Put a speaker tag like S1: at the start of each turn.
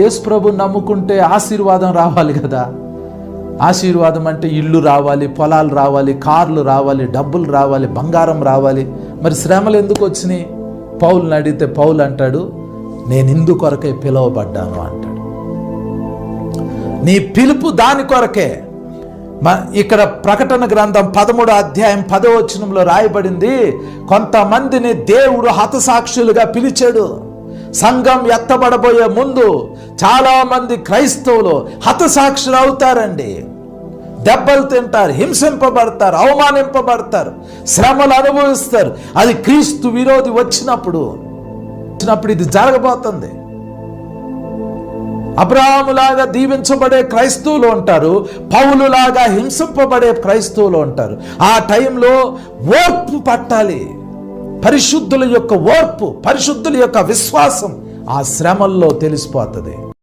S1: యేసు ప్రభు నమ్ముకుంటే ఆశీర్వాదం రావాలి కదా. ఆశీర్వాదం అంటే ఇల్లు రావాలి పొలాలు రావాలి కార్లు రావాలి డబ్బులు రావాలి బంగారం రావాలి. మరి శ్రమలు ఎందుకు వచ్చినాయి? పౌల్ని అడిగితే పౌలు అంటాడు నేను ఇందు కొరకే పిలువబడ్డాను అంటాడు. నీ పిలుపు దాని కొరకే. మ- ఇక్కడ ప్రకటన గ్రంథం పదమూడో అధ్యాయం పదవచనంలో రాయబడింది కొంతమందిని దేవుడు హతసాక్షులుగా పిలిచాడు. సంఘం ఎత్తబడబోయే ముందు చాలామంది క్రైస్తవులు హతసాక్షులు అవుతారండి. దెబ్బలు తింటారు హింసింపబడతారు అవమానింపబడతారు శ్రమలు అనుభవిస్తారు. అది క్రీస్తు విరోధి వచ్చినప్పుడు వచ్చినప్పుడు ఇది జరగబోతుంది. అబ్రాహాములాగా దీవించబడే క్రైస్తవులు ఉంటారు పౌలులాగా హింసింపబడే క్రైస్తవులు ఉంటారు. ఆ టైంలో ఓర్పు పట్టాలి. పరిశుద్ధుల యొక్క ఓర్పు పరిశుద్ధుల యొక్క విశ్వాసం ఆ శ్రమల్లో తెలిసిపోతుంది.